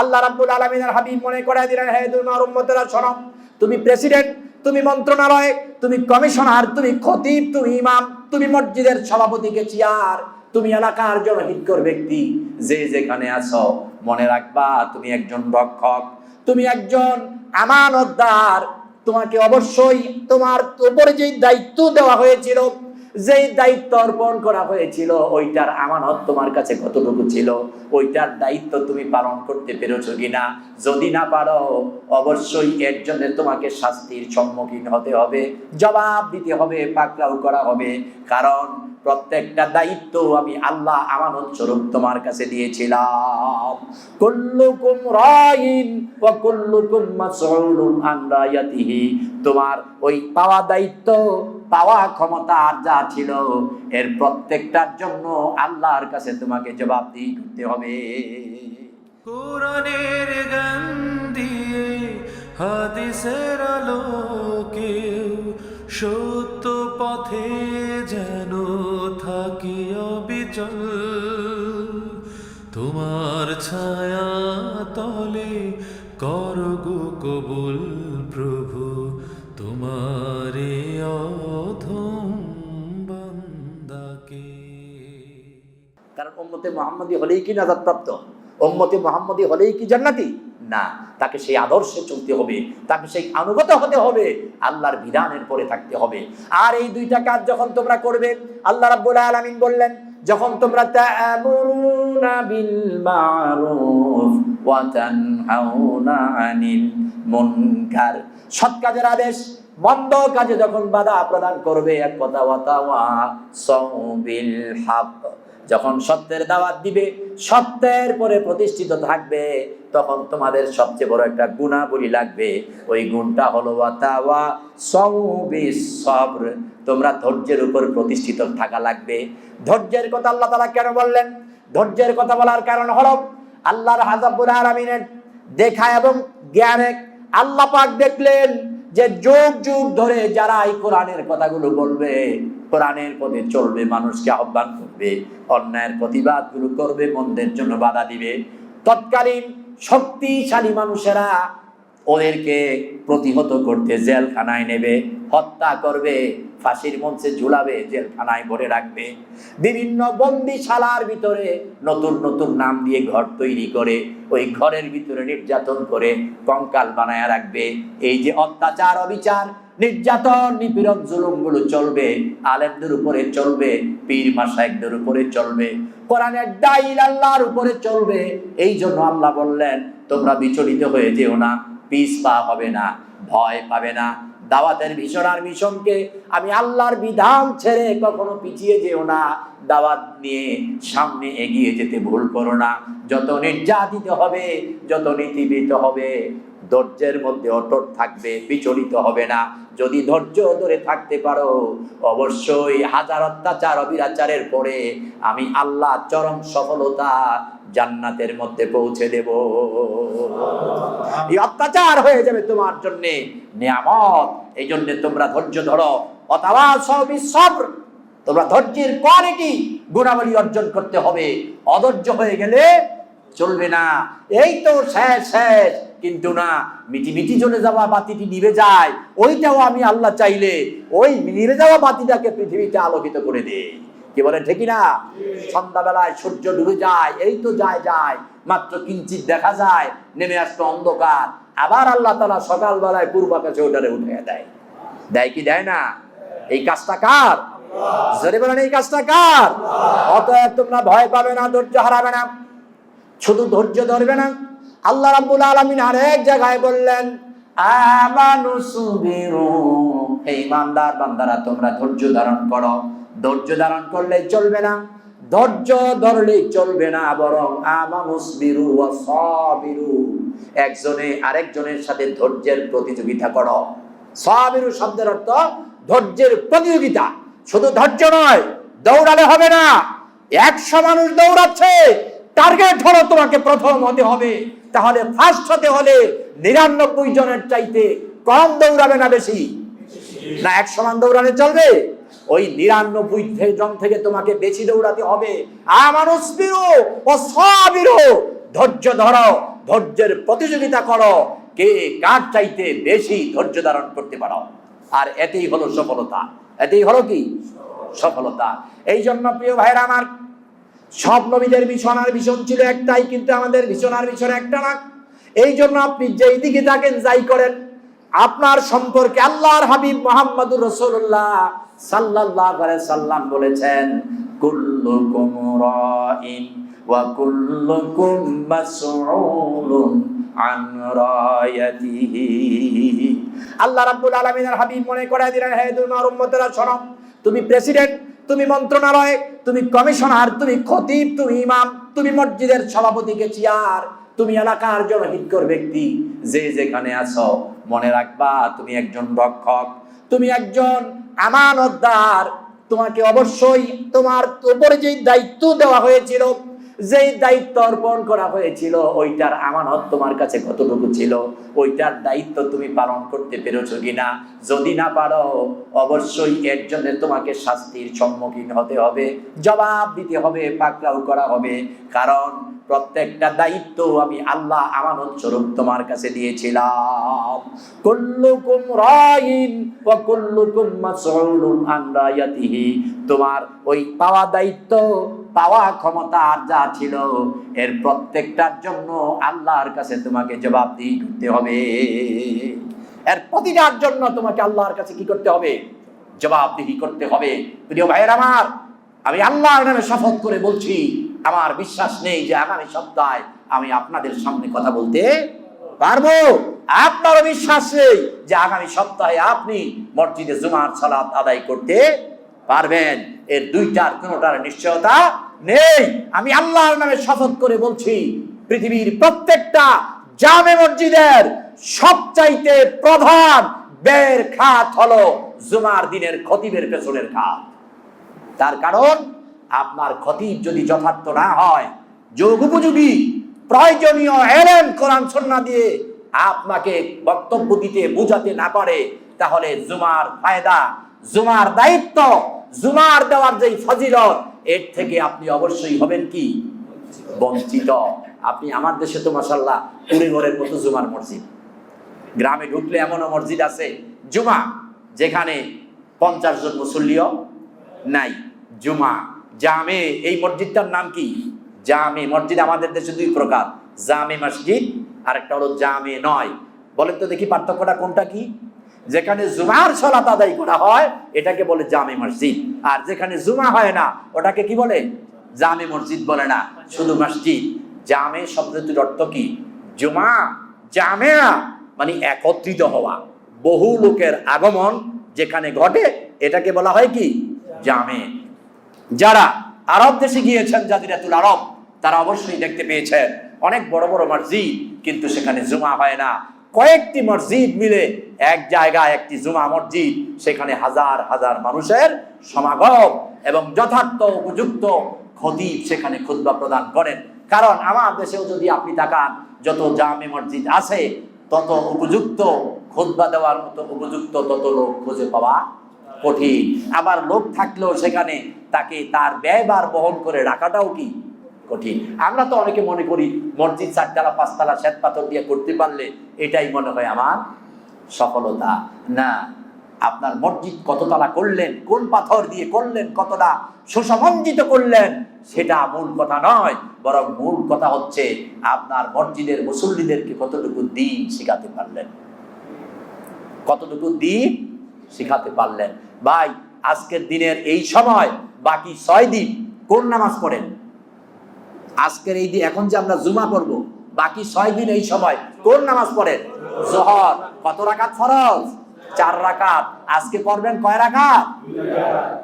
আল্লাহ রাব্বুল আলামিনের হাবিব মনে করে দিলেন, হে তোমার উম্মতেরা, শোনো, তুমি প্রেসিডেন্ট তুমি মন্ত্রণালয়, তুমি কমিশনার, তুমি খতিব, তুমি ইমাম, তুমি মসজিদের সভাপতিকে চেয়ার, তুমি এলাকার জনহিতকর ব্যক্তি। যে যেখানে আছো, মনে রাখবা, তুমি একজন রক্ষক, তুমি একজন আমানতদার। তোমাকে অবশ্যই তোমার উপরে যে দায়িত্ব দেওয়া হয়েছিল যেই দায়িত্ব অর্পণ করা হয়েছিল, ওইটার আমানত তোমার কাছে কতটুকু ছিল? ওইটার দায়িত্ব তুমি পালন করতে পেরেছ কিনা? যদি না পারো, অবশ্যই এর জন্য তোমাকে শাস্তির সম্মুখীন হতে হবে, জবাব দিতে হবে, পাকড়াও করা হবে। কারণ প্রত্যেকটা দায়িত্ব আমি আল্লাহ আমানত স্বরূপ তোমার কাছে দিয়েছিলাম। কুল্লুকুম রাইন ওয়া কুল্লুকুম মাসউলুন আন রায়াতিহি তোমার ওই পাওয়া দায়িত্ব পাওয়া ক্ষমতা আর যা ছিল, এর প্রত্যেকটার জন্য আল্লাহর কাছে তোমাকে জবাবদিহি করতে হবে। কোরআনের গান দিয়ে হাদিসের আলোকে সত্য পথে যেন থাকি অবিচল। তোমার ছায়া তলে করগু কবুল। উম্মতে মোহাম্মদী হলেই কি নাজাদ প্রাপ্ত উম্মতে মোহাম্মদী হলেই কি জান্নাতি? না, তাকে সেই আদর্শে চলতে হবে, তাকে সেই আনুগত হতে হবে, আল্লাহর বিধানের পরে থাকতে হবে। আর এই দুইটা কাজ যখন তোমরা করবে, আল্লাহ রাব্বুল আলামিন বললেন, যখন তোমরা তা'মুরুনা বিল মারুফ ওয়া তানহাউনা আনিল মুনকার। সৎ কাজের আদেশ, মন্দ কাজে যখন বাধা প্রদান করবে, এক কথা ওয়াতাওয়া সাউবিল হক। যখন সত্যের দাওয়াত দিবে, সত্যের পরে প্রতিষ্ঠিত থাকবে, তখন তোমাদের সবচেয়ে বড় একটা গুণাবলী লাগবে। ওই গুণটা হলো তোমরা ধৈর্যের উপর প্রতিষ্ঠিত থাকা লাগবে। ধৈর্যের কথা আল্লাহ তাআলা কেন বললেন? ধৈর্যের কথা বলার কারণ হলো আল্লাহর হাজাবুল আলামিনের দেখা এবং জ্ঞানে আল্লাহ পাক দেখলেন যে যুগ যুগ ধরে যারা এই কোরআনের কথাগুলো বলবে, কোরআনের পথে চলবে, মানুষকে আহ্বান করবে, অন্যায়ের প্রতিবাদগুলো করবে, মন্দের জন্য বাধা দিবে, তৎকালীন শক্তিশালী মানুষেরা ওদেরকে প্রতিহত করতে জেলখানায় নেবে, হত্যা করবে ফাঁসির মঞ্চে ঝুলাবে, জেলখানায় ভরে রাখবে। বিভিন্ন বন্দিশালার ভিতরে নতুন নতুন নাম দিয়ে ঘর তৈরি করে, ওই ঘরের ভিতরে নির্যাতন করে কঙ্কাল বানায় রাখবে। এই যে অত্যাচার, অবিচার, নির্যাতন, নিপীড়ন, জুলুমগুলো চলবে, আলেমদের উপরে চলবে, পীর মাসাইকদের উপরে চলবে, কোরআনের ডাইল আল্লাহর উপরে চলবে। এই জন্য আল্লাহ বললেন, তোমরা বিচলিত হয়ে যেও না, পিস পা হবে না, ভয় পাবে না। দাওয়াতের ভীষণ আর মিশনকে আমি আল্লাহর বিধান ছেড়ে কখনো পিছিয়ে যেও না। দাওয়াত নিয়ে সামনে এগিয়ে যেতে ভুল করো না। যত নির্যাতিত হবে, যত নীতিবিত হবে, ধৈর্যের মধ্যে অটট থাকবে, বিচলিত হবে না। যদি ধৈর্য ধরে থাকতে পারো, অবশ্যই হাজার অত্যাচার, অবিরাচারের পরে আমি আল্লাহ চরম সফলতা জান্নাতের মধ্যে পৌঁছে দেব। এই অত্যাচার হয়ে যাবে তোমার জন্য। নিয়ামত, এই জন্য তোমরা ধৈর্য ধরো। অথবা তোমরা ধৈর্যের কোয়ালিটি গুণাবলী অর্জন করতে হবে? অধৈর্য হয়ে গেলে চলবে না। এই তো শেষ শেষ। কিন্তু না, মিটি মিটি চলে যাওয়া বাতিটি নিভে যায়। ওইটাও আমি আল্লাহ চাইলে ওই নিভে যাওয়া বাতিটাকে পৃথিবীতে আলোকিত করে দে কি বলেন ঠিকই না সন্ধ্যাবেলায় সূর্য ডুবে যায়, এই তো যায় যায়, মাত্র কিঞ্চিত দেখা যায়, নেমে আসতো অন্ধকার। আবার আল্লাহ তালা সকালবেলায় পূর্বাকাশে ওটারে উঠে দেয়। দেয় কি, দেয় না? এই কাজটা কার? জোরে বলেন, এই কাজটা কার? অতএব তোমরা ভয় পাবে না, ধৈর্য হারাবে না, শুধু ধৈর্য ধরবে না। আল্লাহ রাব্বুল আলামিন আরেক জায়গায় বললেন আমানু সুবিরু হে ইমানদার বান্দারা, তোমরা ধৈর্য ধারণ করো। ধৈর্য ধারণ করলে চলবে না, ধৈর্য ধরলেই চলবে না, বরং আমানুসবিরু ওয়া সাবিরু। একজনে আরেকজনের সাথে ধৈর্যের প্রতিযোগিতা করো। সাবিরু শব্দের অর্থ ধৈর্যের প্রতিযোগিতা। শুধু ধৈর্য নয়, দৌড়ালে হবে না। একশো মানুষ দৌড়াচ্ছে, টার্গেট হলো তোমাকে প্রথম হতে হবে। তাহলে ফার্স্ট হতে হলে নিরানব্বই জনের চাইতে কম দৌড়াবে না বেশি? না এক সমান দৌড়ালে চলবে? ওই নিরানব্বই জন থেকে তোমাকে বেশি দৌড়াতে হবে। ধৈর্য ধরো, ধৈর্যের প্রতিযোগিতা করো। কে কার চাইতে বেশি ধৈর্য ধারণ করতে পারো? আর এতেই হলো সফলতা। এতেই হলো কি? সফলতা। এই জন্য প্রিয় ভাইরা আমার, সব নবীদের মিশনার ভীষণ ছিল একটাই, কিন্তু আমাদের ভীষণার ভীষণ একটা না। এই জন্য আপনি যেই দিকে থাকেন, যাই করেন। আপনার সম্পর্কে আল্লাহর হাবিব মোহাম্মদুর রসুল্লাহ সাল্লাল্লাহু আলাইহি সাল্লাম বলেছেন, কুল্লুকুম রাইন আল্লাহ হাবিব মনে তুমি প্রেসিডেন্ট, তুমি মন্ত্রণালয়, তুমি তুমি খতিব, তুমি তুমি মসজিদের সভাপতিকে চেয়ার, তুমি এলাকার জনহিতকর ব্যক্তি, যে যেখানে আছো মনে রাখবা, তুমি একজন রক্ষক, তুমি একজন আমানতদার। তোমাকে অবশ্যই তোমার উপরে যেই দায়িত্ব দেওয়া হয়েছিল, যেই দায়িত্ব অর্পণ করা হয়েছিল, ওইটার আমানত তোমার কাছে কতটুকু ছিল, ওইটার দায়িত্ব তুমি পালন করতে পেরেছ কিনা? যদি না পারো, অবশ্যই এর জন্য তোমাকে শাস্তির সম্মুখীন হতে হবে, জবাব দিতে হবে, পাকড়াও করা হবে। কারণ প্রত্যেকটা দায়িত্ব আমি আল্লাহ আমানত স্বরূপ তোমার কাছে দিয়েছিলাম। কুল্লুকুম রাইন ওয়া কুল্লুকুম মাসউলুন আন রায়াতিহি তোমার ওই পাওয়া দায়িত্ব, পাওয়া ক্ষমতা আর যা ছিল, এর প্রত্যেকটার জন্য আল্লাহর কাছে তোমাকে জবাবদিহি করতে হবে। এর প্রতিটার জন্য তোমাকে আল্লাহর কাছে কি করতে হবে? জবাবদিহি করতে হবে। প্রিয় ভাইয়ের আমার, আমি আল্লাহর নামে শপথ করে বলছি আমার বিশ্বাস নেই যে আগামী সপ্তাহে আমি আপনাদের সামনে কথা বলতে পারব। আপনারও বিশ্বাস নেই যে আগামী সপ্তাহে আপনি মসজিদে জুমার সালাত আদায় করতে পারবেন। এর দুইটার, কোনোটার নিশ্চয়তা নেই। আমি আল্লাহর নামে শপথ করে বলছি, পৃথিবীর প্রত্যেকটা জামে মসজিদের সবচাইতে প্রধান ব্যয়ের খাত হলো জুমার দিনের খতিবের পেছনের খাত। তার কারণ আপনার খতিব যদি যথার্থ না হয়, যোগ উপযোগী, প্রয়োজনীয় এলেন কোরআন সন্না দিয়ে আপনাকে বক্তব্য দিতে বোঝাতে না পারে, তাহলে জুমার ফায়দা, জুমার দায়িত্ব, জুমার দেওয়ার যেই ফজিলত, এর থেকে আপনি অবশ্যই হবেন কি? বঞ্চিত। আপনি আমার দেশে তো মাসাল্লাহ কুড়ি ঘরের মতো জুমার মসজিদ। গ্রামে ঢুকলে এমনও মসজিদ আছে, জুমা, যেখানে পঞ্চাশ জন মুসল্লিও নাই, জুমা। জামে, এই মসজিদটার নাম কি? জামে মসজিদ আমাদের দেশে দুই প্রকার, জামে মসজিদ আর একটা হলো জামে নয়। বলেন তো দেখি পার্থক্যটা কোনটা কি? যেখানে জুমার সলাত আদায় করা হয়, এটাকে বলে জামে মসজিদ। আর যেখানে জুমা হয় না, ওটাকে কি বলে? জামে মসজিদ বলে না, শুধু মসজিদ। জামে শব্দটির অর্থ কি? জুমা জামেয়া মানে একত্রিত হওয়া। বহু লোকের আগমন যেখানে ঘটে, এটাকে বলা হয় কি? জামে। যারা আরব দেশে গিয়েছেন জাদিরাতুল আরব, তারা অবশ্যই দেখতে পেয়েছেন অনেক বড় বড় মসজিদ, কিন্তু সেখানে জুমা হয় না। কয়েকটি মসজিদ মিলে এক জায়গায় একটি জুমা মসজিদ, সেখানে হাজার হাজার মানুষের সমাগম এবং যথার্থ উপযুক্ত খতিব সেখানে খুদ্া প্রদান করেন। কারণ আমার দেশেও যদি আপনি তাকান, যত জামে মসজিদ আছে, তত উপযুক্ত খুদ্া দেওয়ার মতো উপযুক্ত তত লোক খুঁজে পাওয়া কঠিন। আবার লোক থাকলেও সেখানে তাকে তার ব্যয়বার বহন করে রাখাটাও কি কঠিন? আমরা তো অনেকে মনে করি, মসজিদ চারতলা, পাঁচতলা শ্বেত পাথর দিয়ে করতে পারলে এটাই মনে হয় আমার সফলতা। না, আপনার মসজিদ কততলা করলেন, কোন পাথর দিয়ে করলেন, কতটা সুসমঞ্জিত করলেন, সেটা মূল কথা নয়, বরং মূল কথা হচ্ছে আপনার মসজিদের মুসল্লিদেরকে কতটুকু দিন শেখাতে পারলেন? কতটুকু দিন শেখাতে পারলেন। ভাই, আজকের দিনের এই সময়, বাকি ছয় দিন কোন নামাজ পড়েন? আজকের এই দিন এখন যে আমরা জুমা করব বাকি ছয় দিন এই সময় কোন নামাজ পড়েন? জহর। কত রাকাত ফরজ? চার রাকাত। আজকে পড়বেন কয় রাকাত?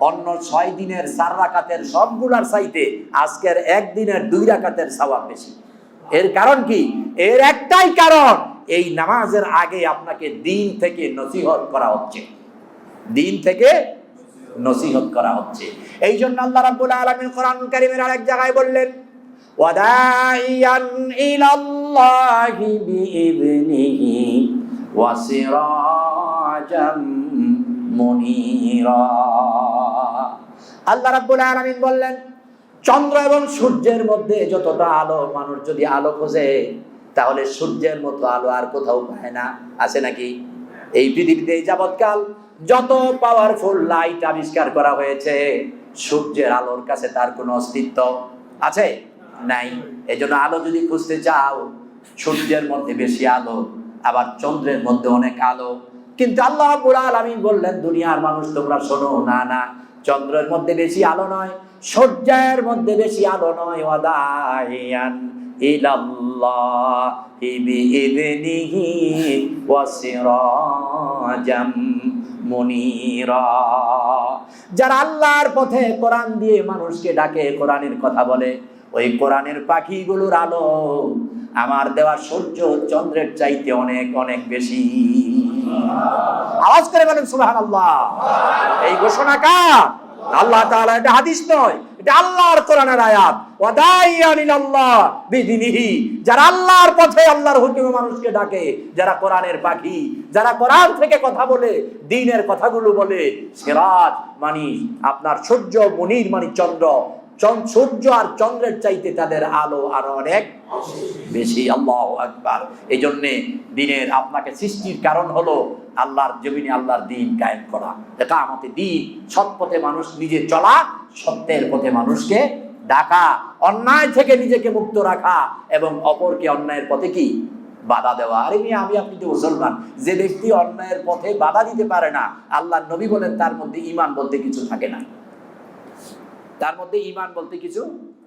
অন্য ছয় দিনের চার রাকাতের সবগুলার চাইতে আজকের একদিনের দুই রাকাতের সওয়াব বেশি। এর কারণ কি? এর একটাই কারণ, এই নামাজের আগে আপনাকে দিন থেকে নসিহত করা হচ্ছে। দিন থেকে নসিহত করা হচ্ছে। এই জন্য আল্লাহ রাব্বুল আলামিন কোরআন কারীমের আরেক জায়গায় বললেন, ওয়াদাইয়ান ইলাল্লাহি বিইذনিহি ওয়া সিরাজাম মুনীরা। আল্লাহ রাব্বুল আলামিন বললেন, চন্দ্র এবং সূর্যের মধ্যে যতটা আলো, মানুষ যদি আলো খোঁজে, তাহলে সূর্যের মতো আলো আর কোথাও পায় না। আছে নাকি? এই পৃথিবীতে এই যাবৎকাল যত পাওয়ারফুল লাইট আবিষ্কার করা হয়েছে, সূর্যের আলোর কাছে তার কোনো অস্তিত্ব আছে? নাই। এই জন্য আলো যদি খুঁজতে চাও, সূর্যের মধ্যে বেশি আলো, আবার চন্দ্রের মধ্যে অনেক আলো। কিন্তু আল্লাহ বুড়াল আমি বললেন, দুনিয়ার মানুষ তোমরা শোনো, না না, চন্দ্রের মধ্যে বেশি আলো নয়, সূর্যের মধ্যে বেশি আলো নয়। ওয়াদাইয়ান ইলাল্লাহি বিইذনিহি ওয়া সিরাজাম মুনিরা। যারা আল্লাহর পথে কোরআন দিয়ে মানুষকে ডাকে, কোরআনের কথা বলে, ওই কোরআনের পাখিগুলোর আলো আমার দেওয়া সূর্য চন্দ্রের চাইতে অনেক অনেক বেশি। আওয়াজ করে বলেন, সুবহানাল্লাহ। এই ঘোষণা কার? আল্লাহ তাআলা এটা হাদিস নয়। এটা আল্লাহর কোরআনের আয়াত যারা আল্লাহর পথে আল্লাহর হুকুমে মানুষকে ডাকে, যারা কোরআনের পাখি, যারা কোরআন থেকে কথা বলে দ্বীনের কথাগুলো বলে সিরাজ মানি, আপনার সূর্য, মনির মানি, চন্দ্র চন- সূর্য আর চন্দ্রের চাইতে তাদের আলো আরও অনেক বেশি, আল্লাহ আকবার। এই জন্যে দিনের আপনাকে সৃষ্টির কারণ হলো আল্লাহর জমিনে আল্লাহর দিন কায়েম করা। এটা আমাদের দিন। সৎ পথে মানুষ নিজে চলা, সত্যের পথে মানুষকে ডাকা, অন্যায় থেকে নিজেকে মুক্ত রাখা এবং অপরকে অন্যায়ের পথে কি? বাধা দেওয়া। আরে মেয়ে, আমি আপনি তো মুসলমান। যে ব্যক্তি অন্যায়ের পথে বাধা দিতে পারে না আল্লাহ নবী বলেন, তার মধ্যে ইমান বলতে কিছু থাকে না। তার মধ্যে ইমান বলতে কিছু